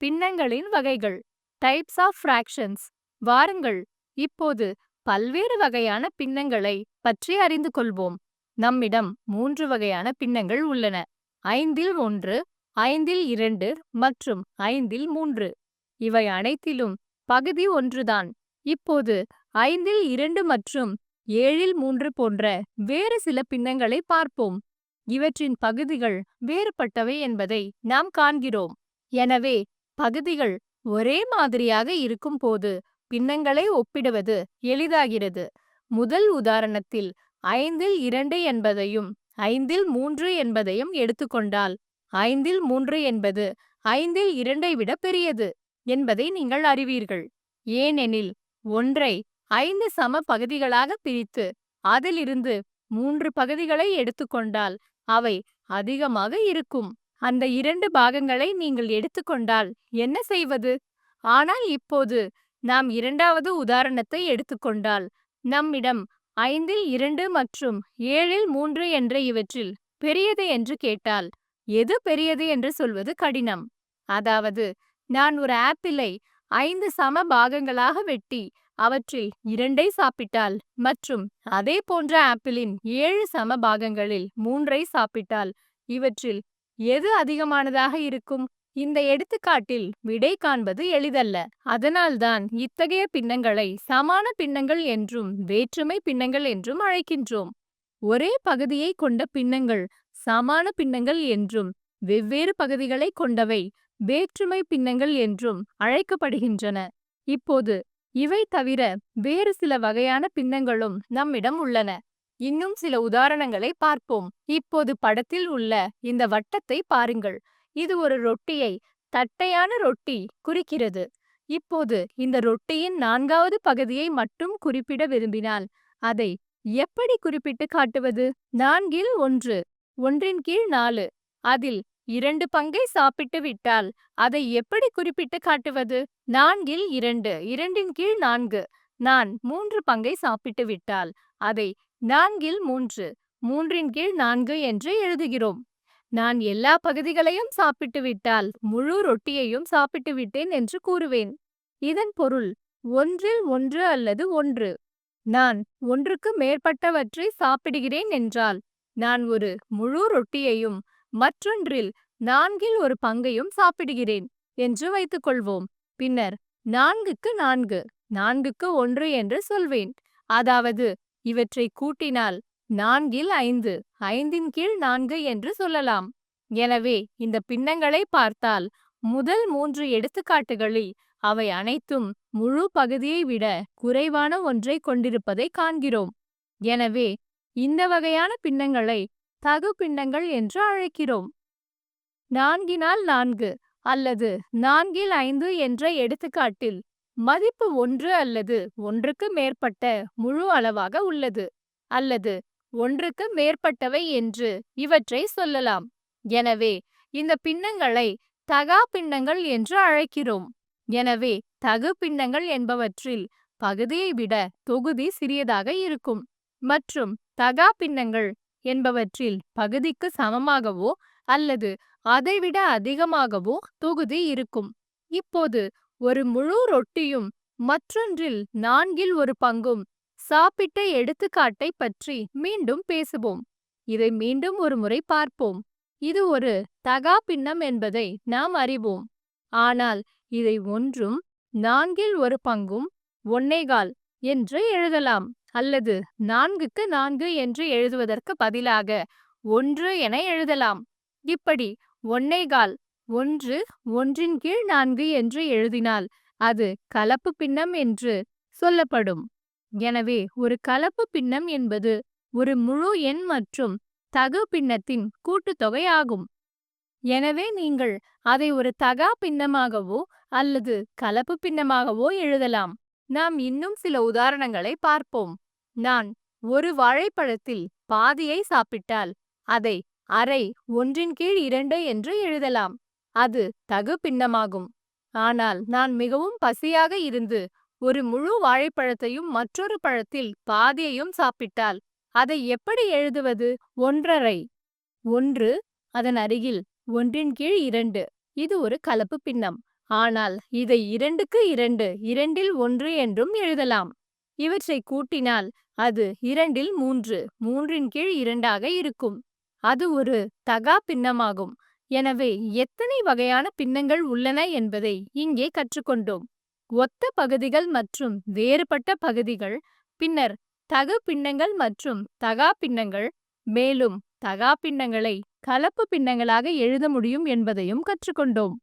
பின்னங்களின் வகைகள் types of fractions வாருங்கள் இப்போது பல்வேறு வகையான பின்னங்களை பற்றி அறிந்து கொள்வோம். நம்மிடம் மூன்று வகையான பின்னங்கள் உள்ளன. ஐந்தில் ஒன்று ஐந்தில் இரண்டு மற்றும் ஐந்தில் மூன்று. இவை அனைத்திலும் பகுதி ஒன்றுதான். இப்போது ஐந்தில் இரண்டு மற்றும் ஏழில் மூன்று போன்ற வேறு சில பின்னங்களை பார்ப்போம். இவற்றின் பகுதிகள் வேறுபட்டவை என்பதை நாம் காண்கிறோம். எனவே பகுதிகள் ஒரே மாதிரியாக இருக்கும் போது பின்னங்களை ஒப்பிடுவது எளிதாகிறது. முதல் உதாரணத்தில் ஐந்தில் இரண்டு என்பதையும் ஐந்தில் மூன்று என்பதையும் எடுத்துக்கொண்டால் ஐந்தில் மூன்று என்பது ஐந்தில் இரண்டை விட பெரியது என்பதை நீங்கள் அறிவீர்கள். ஏனெனில் ஒன்றை ஐந்து சம பகுதிகளாக பிரித்து அதிலிருந்து மூன்று பகுதிகளை எடுத்துக்கொண்டால் அவை அதிகமாக இருக்கும். அந்த இரண்டு பாகங்களை நீங்கள் எடுத்துக்கொண்டால் என்ன செய்வது? ஆனால் இப்போது நாம் இரண்டாவது உதாரணத்தை எடுத்துக்கொண்டால் நம்மிடம் ஐந்தில் இரண்டு மற்றும் ஏழில் மூன்று என்ற இவற்றில் பெரியது என்று கேட்டால் எது பெரியது என்று சொல்வது கடினம். அதாவது நான் ஒரு ஆப்பிளை ஐந்து சம பாகங்களாக வெட்டி அவற்றில் இரண்டை சாப்பிட்டால் மற்றும் அதே போன்ற ஆப்பிளின் ஏழு சம பாகங்களில் மூன்றை சாப்பிட்டால் இவற்றில் எது அதிகமானதாக இருக்கும்? இந்த எடுத்துக்காட்டில் விடை காண்பது எளிதல்ல. அதனால்தான் இத்தகைய பின்னங்களை சமான பின்னங்கள் என்றும் வேற்றுமை பின்னங்கள் என்றும் அழைக்கின்றோம். ஒரே பகுதியை கொண்ட பின்னங்கள் சமான பின்னங்கள் என்றும் வெவ்வேறு பகுதிகளை கொண்டவை வேற்றுமை பின்னங்கள் என்றும் அழைக்கப்படுகின்றன. இப்போது இவை தவிர வேறு சில வகையான பின்னங்களும் நம்மிடம் உள்ளன. இன்னும் சில உதாரணங்களை பார்ப்போம். இப்போது படத்தில் உள்ள இந்த வட்டத்தை பாருங்கள். இது ஒரு ரொட்டியை தட்டையான ரொட்டி குறிக்கிறது. இப்போது இந்த ரொட்டியின் நான்காவது பகுதியை மட்டும் குறிப்பிட விரும்பினால் அதை எப்படி குறிப்பிட்டு காட்டுவது? நான்கில் ஒன்று ஒன்றின் கீழ் நாலு. அதில் இரண்டு பங்கை சாப்பிட்டு விட்டால் அதை எப்படி குறிப்பிட்டு காட்டுவது? நான்கில் இரண்டு இரண்டின் கீழ் நான்கு. நான் மூன்று பங்கை சாப்பிட்டு விட்டால் அதை நான்கில் மூன்று மூன்றின் கீழ் நான்கு என்று எழுதுகிறோம். நான் எல்லா பகுதிகளையும் சாப்பிட்டுவிட்டால் முழு ரொட்டியையும் சாப்பிட்டு விட்டேன் என்று கூறுவேன். இதன் பொருள் ஒன்றில் ஒன்று அல்லது ஒன்று. நான் ஒன்றுக்கு மேற்பட்டவற்றை சாப்பிடுகிறேன் என்றால் நான் ஒரு முழு ரொட்டியையும் மற்றொன்றில் நான்கில் ஒரு பங்கையும் சாப்பிடுகிறேன் என்று வைத்துக்கொள்வோம். பின்னர் நான்குக்கு நான்கு நான்குக்கு ஒன்று என்று சொல்வேன். அதாவது இவற்றை கூட்டினால் நான்கில் ஐந்து ஐந்தின் கீழ் நான்கு என்று சொல்லலாம். எனவே இந்த பின்னங்களை பார்த்தால் முதல் மூன்று எடுத்துக்காட்டுகளில் அவை அனைத்தும் முழு பகுதியை விட குறைவான ஒன்றை கொண்டிருப்பதை காண்கிறோம். எனவே இந்த வகையான பின்னங்களை தகு பின்னங்கள் என்று அழைக்கிறோம். நான்கினால் நான்கு அல்லது நான்கில் ஐந்து என்ற எடுத்துக்காட்டில் மதிப்பு ஒன்று அல்லது ஒன்றுக்கு மேற்பட்ட முழு அளவாக உள்ளது அல்லது ஒன்றுக்கு மேற்பட்டவை என்று இவற்றை சொல்லலாம். எனவே இந்த பின்னங்களை தகா பின்னங்கள் என்று அழைக்கிறோம். எனவே தகு பின்னங்கள் என்பவற்றில் பகுதியை விட தொகுதி சிறியதாக இருக்கும். மற்றும் தகா பின்னங்கள் என்பவற்றில் பகுதிக்கு சமமாகவோ அல்லது அதைவிட அதிகமாகவோ தொகுதி இருக்கும். இப்போது ஒரு முழு ரொட்டியும் மற்றொன்றில் நான்கில் ஒரு பங்கும். சாப்பிட்ட எடுத்துக்காட்டை பற்றி மீண்டும் பேசுவோம். இதை மீண்டும் ஒரு முறை பார்ப்போம். இது ஒரு தகா பின்னம் என்பதை நாம் அறிவோம். ஆனால் இதை ஒன்றும் நான்கில் ஒரு பங்கும் ஒன்னேகால் என்று எழுதலாம் அல்லது நான்குக்கு நான்கு என்று எழுதுவதற்கு பதிலாக ஒன்று என எழுதலாம். இப்படி ஒன்னேகால் ஒன்று ஒன்றின் கீழ் நான்கு என்று எழுதினால் அது கலப்பு பின்னம் என்று சொல்லப்படும். எனவே ஒரு கலப்பு பின்னம் என்பது ஒரு முழு எண் மற்றும் தகு பின்னத்தின் கூட்டுத்தொகை ஆகும். எனவே நீங்கள் அதை ஒரு தகா பின்னமாகவோ அல்லது கலப்பு பின்னமாகவோ எழுதலாம். நாம் இன்னும் சில உதாரணங்களை பார்ப்போம். நான் ஒரு வாழைப்பழத்தில் பாதியை சாப்பிட்டால் அதை அரை ஒன்றின் கீழ் இரண்டு என்று எழுதலாம். அது தகு பின்னமாகும். ஆனால் நான் மிகவும் பசியாக இருந்து ஒரு முழு வாழைப்பழத்தையும் மற்றொரு பழத்தில் பாதியையும் சாப்பிட்டால் அதை எப்படி எழுதுவது? ஒன்றரை. ஒன்று அதன் அருகில் ஒன்றின் கீழ் இரண்டு. இது ஒரு கலப்பு பின்னம். ஆனால் இதை இரண்டுக்கு இரண்டு இரண்டில் ஒன்று என்றும் எழுதலாம். இவற்றை கூட்டினால் அது இரண்டில் மூன்று மூன்றின் கீழ் இரண்டாக இருக்கும். அது ஒரு தகா பின்னமாகும். எனவே எத்தனை வகையான பின்னங்கள் உள்ளன என்பதை இங்கே கற்றுக்கொண்டோம். ஒத்த பகுதிகள் மற்றும் வேறுபட்ட பகுதிகள் பின்னர் தகு பின்னங்கள் மற்றும் தகா பின்னங்கள் மேலும் தகா பின்னங்களை கலப்பு பின்னங்களாக எழுத முடியும் என்பதையும் கற்றுக்கொண்டோம்.